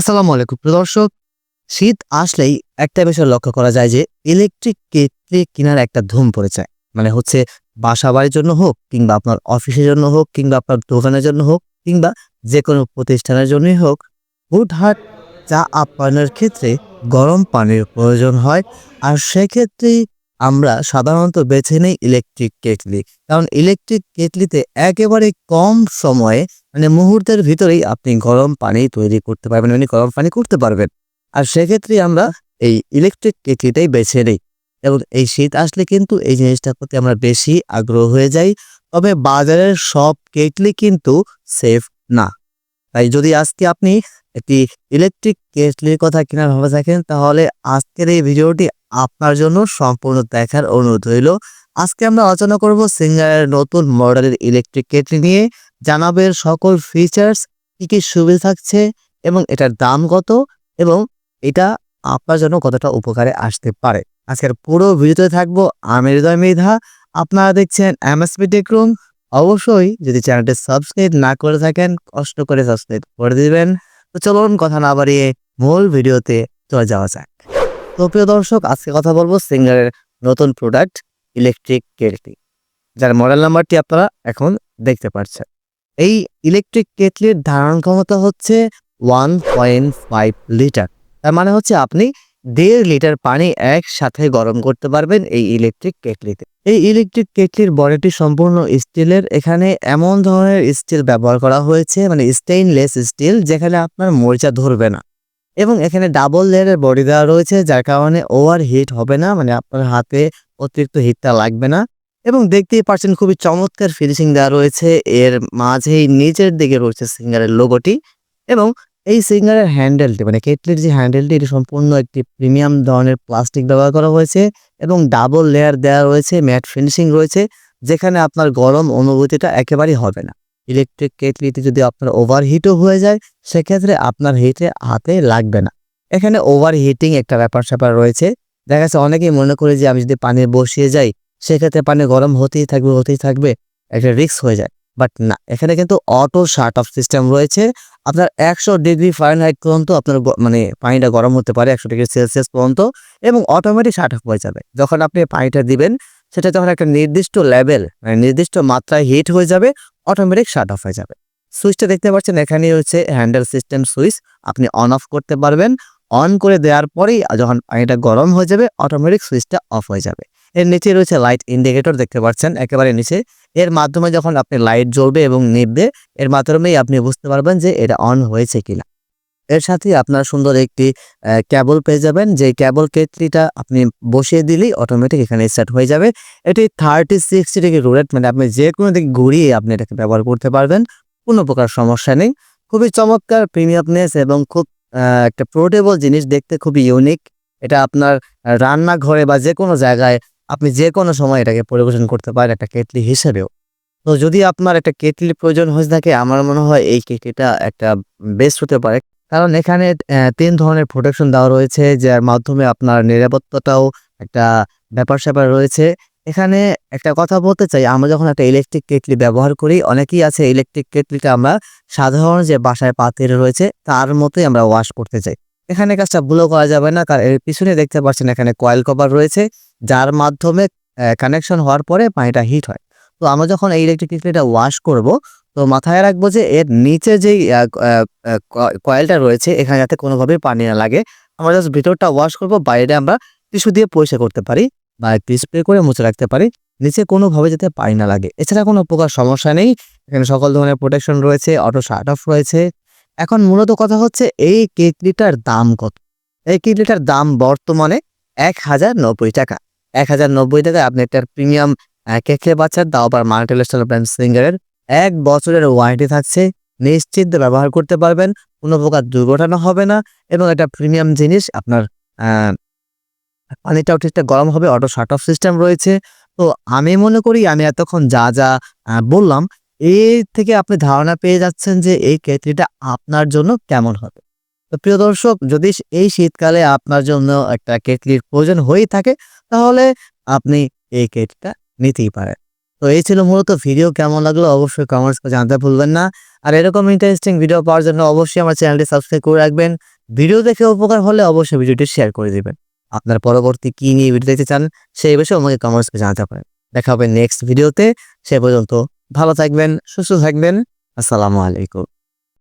আসসালামু আলাইকুম। দর্শক, শীত আসলেই একটা বিষয় লক্ষ্য করা যায় যে ইলেকট্রিক কেটলি কেনার একটা ধুম পড়েছে। মানে হচ্ছে বাসা বাড়ির জন্য হোক, কিংবা আপনার অফিসের জন্য হোক, কিংবা আপনার দোকানের জন্য হোক, কিংবা যে কোনো প্রতিষ্ঠানের জন্যই হোক, হুটহাট চা আপ্যায়নের ক্ষেত্রে গরম পানির প্রয়োজন হয়। আর সেক্ষেত্রেই আমরা সাধারণত বেছে নেই ইলেকট্রিক কেটলি। কারণ ইলেকট্রিক কেটলিতে একেবারে কম সময়ে মানে মুহূর্তের ভিতরেই আপনি গরম পানি তৈরি করতে পারবেন মানে গরম পানি করতে পারবেন। আর সেক্ষেত্রে আমরা এই ইলেকট্রিক কেটলিটাই বেছে নিই এবং এই শীত আসলে কিন্তু এই জিনিসটার প্রতি আমরা বেশি আগ্রহ হয়ে যাই, তবে বাজারের সব কেটলি কিন্তু সেফ না। তাই যদি আজকে আপনি একটি ইলেকট্রিক কেটলির কথা কেনার ভাবে থাকেন, তাহলে আজকের এই ভিডিওটি আপনার জন্য সম্পূর্ণ দেখার অনুরোধ রইল। আজকে আমরা আলোচনা করব সিঙ্গারের নতুন মডেলের ইলেকট্রিক কেটলি নিয়ে। জানাবে এর সকল ফিচার্স কি কি সুবিধা থাকছে এবং এটার দাম কত এবং এটা আপনার জন্য কতটা উপকারে আসতে পারে। আজকের পুরো ভিডিওতে থাকব আমি হৃদয় মেধা। আপনারা দেখছেন এমএসপি টেকরুম অবশ্যই যদি চ্যানেলটি সাবস্ক্রাইব না করে থাকেন, কষ্ট করে সাবস্ক্রাইব করে দিবেন। তো চলুন কথা না বাড়িয়ে মূল ভিডিওতে চলে যাওয়া যাক। তো প্রিয় দর্শক, আজকে কথা বলব সিঙ্গারের নতুন প্রোডাক্ট ইলেকট্রিক কেটলি যার মডেল নাম্বারটি আপনারা এখন দেখতে পাচ্ছেন। এই ইলেকট্রিক কেটলির ধারণ ক্ষমতা হচ্ছে ওয়ান পয়েন্ট ফাইভ লিটার তার মানে হচ্ছে আপনি দেড় লিটার পানি একসাথে গরম করতে পারবেন এই ইলেকট্রিক কেটলিতে এই ইলেকট্রিক কেটলির বডিটি সম্পূর্ণ স্টিলের। এখানে এমন ধরনের স্টিল ব্যবহার করা হয়েছে মানে স্টেইনলেস স্টিল যেখানে আপনার মরিচা ধরবে না। এবং এখানে ডাবল লেয়ারের বডি দেওয়া রয়েছে, যার কারণে ওভার হিট হবে না মানে আপনার হাতে অতিরিক্ত হিটটা লাগবে না। এবং দেখতেই পাচ্ছেন খুবই চমৎকার ফিনিশিং দেওয়া রয়েছে, এর মাঝেই নিচের দিকে রয়েছে সিঙ্গারের লোগোটি এবং এই সিঙ্গারের হ্যান্ডেলটি মানে কেটলির যে হ্যান্ডেলটি এটি সম্পূর্ণ একটি প্রিমিয়াম ধরনের প্লাস্টিক ব্যবহার করা হয়েছে এবং ডাবল লেয়ার দেওয়া রয়েছে ম্যাট ফিনিশিং রয়েছে, যেখানে আপনার গরম অনুভূতিটা একেবারেই হবে না। ইলেকট্রিক কেটলিতে যদি আপনার ওভার হিটও হয়ে যায়, সেক্ষেত্রে আপনার হিটে হাতে লাগবে না। এখানে ওভার হিটিং একটা ব্যাপার স্যাপার রয়েছে। দেখা যাচ্ছে অনেকেই মনে করে যে আমি যদি পানি বসিয়ে যাই, সেক্ষেত্রে পানি গরম হতেই থাকবে হতেই থাকবে, একটা রিস্ক হয়ে যায়। বাট না, এখানে কিন্তু অটো শার্ট অফ সিস্টেম রয়েছে। আপনার একশো ডিগ্রি ফারেনহাইট পর্যন্ত আপনার মানে পানিটা গরম হতে পারে, একশো ডিগ্রি সেলসিয়াস পর্যন্ত, এবং অটোমেটিক শার্ট অফ হয়ে যাবে। যখন আপনি পানিটা দিবেন, সেটা যখন একটা নির্দিষ্ট লেভেল মানে নির্দিষ্ট মাত্রায় হিট হয়ে যাবে অটোমেটিক শার্ট অফ হয়ে যাবে। সুইচটা দেখতে পাচ্ছেন এখানে হচ্ছে হ্যান্ডেল সিস্টেম সুইচ আপনি অন অফ করতে পারবেন। অন করে দেওয়ার পরেই যখন পানিটা গরম হয়ে যাবে অটোমেটিক সুইচটা অফ হয়ে যাবে। এর নিচে রয়েছে লাইট ইন্ডিকেটর দেখতে পাচ্ছেন, একেবারে নিচে। এর মাধ্যমে যখন আপনি লাইট জ্বলবে এবং নিববে এর মাধ্যমেই আপনি বুঝতে পারবেন যে এটা অন হয়েছে কিনা। এর সাথে আপনার সুন্দর একটি ক্যাবল পেয়ে যাবেন। যে ক্যাবল কেটলিটা আপনি বসিয়ে দিলেই অটোমেটিক এখানে স্টার্ট হয়ে যাবে। এটি থার্টি সিক্সটি ডিগ্রি রোটেট মানে আপনি যে কোনো দিকে ঘুরিয়ে আপনি এটাকে ব্যবহার করতে পারবেন। কোনো প্রকার সমস্যা নেই। খুবই চমৎকার প্রিমিয়ামনেস এবং খুব একটা পোর্টেবল জিনিস দেখতে খুবই ইউনিক এটা আপনার রান্নাঘরে বা যে কোনো জায়গায় আপনি যে কোনো সময় এটাকে পরিবেশন করতে পারেন একটা কেটলি হিসেবেও। তো যদি আপনার একটা কেটলির প্রয়োজন হয়ে থাকে, আমার মনে হয় এই কেটলিটা একটা বেস্ট হতে পারে। কারণ এখানে তিন ধরনের প্রোটেকশন দেওয়া রয়েছে, যার মাধ্যমে আপনার নিরাপত্তাটাও একটা ব্যাপার স্যাপার রয়েছে। এখানে একটা কথা বলতে চাই, আমরা যখন একটা ইলেকট্রিক কেটলি ব্যবহার করি, অনেকেই আছে ইলেকট্রিক কেটলিটা আমরা সাধারণ যে বাসায় পাতিল রয়েছে, তার মতোই আমরা ওয়াশ করতে চাই। এখানে কাজটা ভুলও করা যাবে না, কারণ এর পিছনে দেখতে পাচ্ছেন এখানে কয়েল কভার রয়েছে, যার মাধ্যমে কানেকশন হওয়ার পরে পানিটা হিট হয়। তো আমরা যখন এই ইলেকট্রিক কেটলিটা ওয়াশ করব তো মাথায় রাখব যে এর নিচে যেই কয়েলটা রয়েছে, এখানে যাতে কোনোভাবেই পানি না লাগে, আমরা জাস্ট ভিতরটা ওয়াশ করব, বাইরে আমরা টিস্যু দিয়ে পরিষ্কার করতে পারি বা একটু স্প্রে করে মুছে রাখতে পারি, নিচে কোনোভাবে যাতে পানি না লাগে। এছাড়া কোনো প্রকার সমস্যা নেই, এখানে সকল ধরনের প্রোটেকশন রয়েছে অটো শার্ট অফ রয়েছে। এখন মূলত কথা হচ্ছে, এই কেটলিটার দাম কত? এই কেটলিটার দাম বর্তমানে এক হাজার নব্বই টাকা। এক হাজার নব্বই টাকায় আপনি একটা প্রিমিয়াম কেটলি পাচ্ছেন তাও আবার মাল্টিলেস্টার ব্র্যান্ড সিঙ্গারের এক বছরের ওয়ারেন্টি থাকছে, নিশ্চিন্তে ব্যবহার করতে পারবেন, কোনো প্রকার দুর্ঘটনা হবে না এবং এটা প্রিমিয়াম জিনিস আপনার পানিটাও ঠিকঠাক গরম হবে অটো শার্ট অফ সিস্টেম রয়েছে। তো আমি মনে করি আমি এতক্ষণ যা যা বললাম, এর থেকে আপনি ধারণা পেয়ে যাচ্ছেন যে এই কেটলিটা আপনার জন্য কেমন হবে। তো প্রিয় দর্শক, যদি এই শীতকালে আপনার জন্য একটা কেটলির প্রয়োজন হয়েই থাকে, তাহলে আপনি এই কেটলিটা নিতেই পারেন। তো এই ছিল মূলত ভিডিও কেমন লাগল অবশ্যই কমেন্টস জানতে ভুলবেন না। আর এরকম ইন্টারেস্টিং ভিডিও পাওয়ার জন্য অবশ্যই আমার চ্যানেলটি সাবস্ক্রাইব করে রাখবেন। ভিডিও দেখে উপকার হলে অবশ্যই ভিডিওটি শেয়ার করে দেবেন। আপনার পরবর্তী কী নিয়ে ভিডিও দেখতে চান, সেই বিষয়ে আমাকে কমেন্টস জানাতে পারেন। দেখা হবে নেক্সট ভিডিওতে সে পর্যন্ত ভালো থাকবেন, সুস্থ থাকবেন। আসসালামু আলাইকুম।